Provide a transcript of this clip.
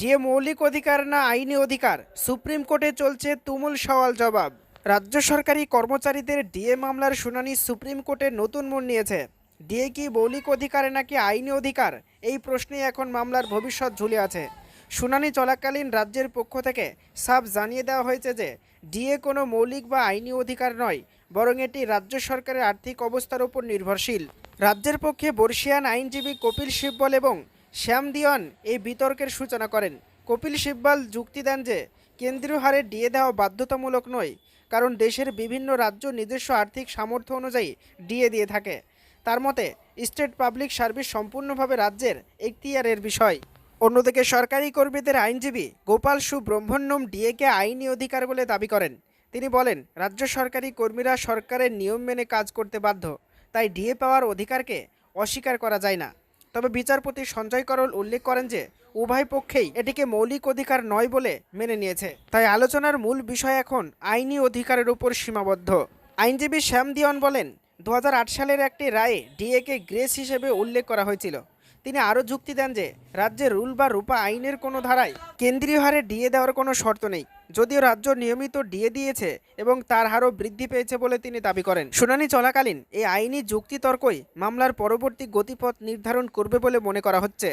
DA মৌলিক অধিকার না আইনি অধিকার, সুপ্রিম কোর্টে চলছে তুমুল সওয়াল জবাব। রাজ্য সরকারি কর্মচারীদের ডিএ মামলার শুনানি সুপ্রিম কোর্টে নতুন মোড় নিয়েছে। ডিএ কি মৌলিক অধিকার নাকি আইনি অধিকার? এই প্রশ্নে এখন মামলার ভবিষ্যৎ ঝুলে আছে। শুনানি চলাকালীন রাজ্যের পক্ষ থেকে সাফ জানিয়ে দেওয়া হয়েছে যে, ডিএ কোনো মৌলিক বা আইনি অধিকার নয়, বরং এটি রাজ্য সরকারের আর্থিক অবস্থার উপর নির্ভরশীল। রাজ্যের পক্ষে বর্ষিয়ান আইনজীবী কপিল সিব্বল এবং শ্যাম দিওয়ান এই বিতর্কের সূচনা করেন। কপিল সিব্বল যুক্তি দেন যে, কেন্দ্রীয় হারে ডিএ দেওয়া বাধ্যতামূলক নয়, কারণ দেশের বিভিন্ন রাজ্য নিজস্ব আর্থিক সামর্থ্য অনুযায়ী ডিএ দিয়ে থাকে। তার মতে, স্টেট পাবলিক সার্ভিস সম্পূর্ণভাবে রাজ্যের এখতিয়ারের বিষয়। অন্যদিকে সরকারি কর্মীদের আইনজীবী গোপাল সুব্রহ্মণ্যম ডিএকে আইনি অধিকার বলে দাবি করেন। তিনি বলেন, রাজ্য সরকারি কর্মীরা সরকারের নিয়ম মেনে কাজ করতে বাধ্য, তাই ডিএ পাওয়ার অধিকারকে অস্বীকার করা যায় না। তবে বিচারপতি সঞ্জয় করল উল্লেখ করেন যে, উভয় পক্ষেই এটিকে মৌলিক অধিকার নয় বলে মেনে নিয়েছে। তাই আলোচনার মূল বিষয় এখন আইনি অধিকারের উপর সীমাবদ্ধ। আইনজীবী শ্যাম দিওয়ান বলেন, দু হাজার আট সালের একটি রায়ে ডিএকে গ্রেস হিসেবে উল্লেখ করা হয়েছিল। তিনি আরও যুক্তি দেন যে, রাজ্যে রুল বা রূপা আইনের কোনো ধারায় কেন্দ্রীয় হারে ডিএ দেওয়ার কোনো শর্ত নেই। যদিও রাজ্য নিয়মিত ডিএ দিয়েছে এবং তার হারও বৃদ্ধি পেয়েছে বলে তিনি দাবি করেন। শুনানি চলাকালীন এই আইনি যুক্তিতর্কই মামলার পরবর্তী গতিপথ নির্ধারণ করবে বলে মনে করা হচ্ছে।